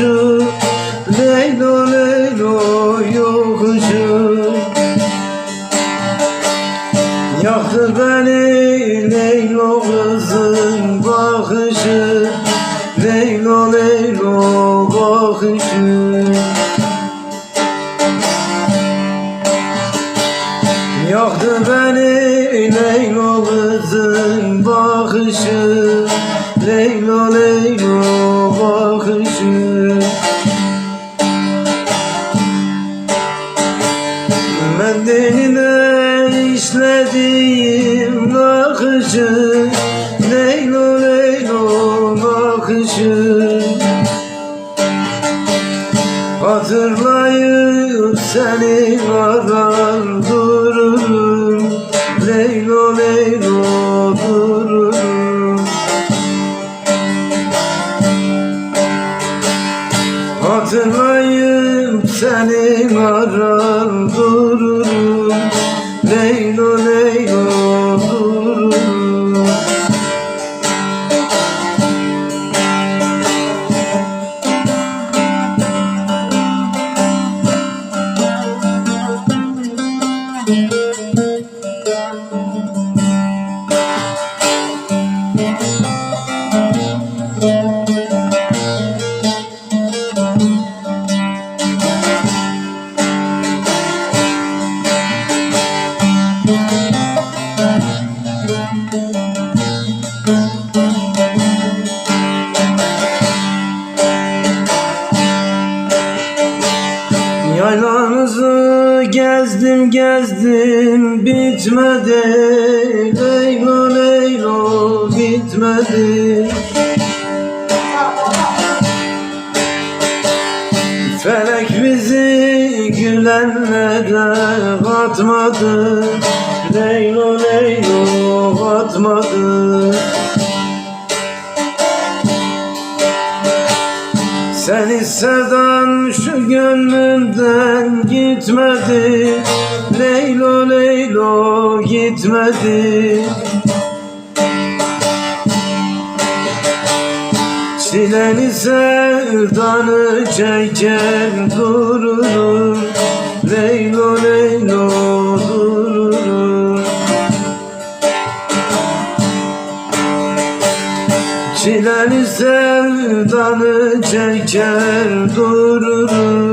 Yokuşu Leylo leylo yokuşu Yaktı beni Leylo kızın bakışı. Leylo leylo bakışı. Yaktı beni Leylo kızın bakışı. Leylo Leylo Mendiline işlediğim nakışı Leylo Leylo nakışı Hatırlayıp seni arar Hatırlayıp seni arar dururum. Leylo Leylo dururum Yaylanızı gezdim gezdim bitmedi. Leylo leylo bitmedi. Felek bizi gülenlere katmadı Leylo leylo katmadı Seni sevdan şu gönlümden gitmedi. Leylo leylo gitmedi. Çileni sevdanı çeker dururum Leylo Çileni sevdanı çeker dururum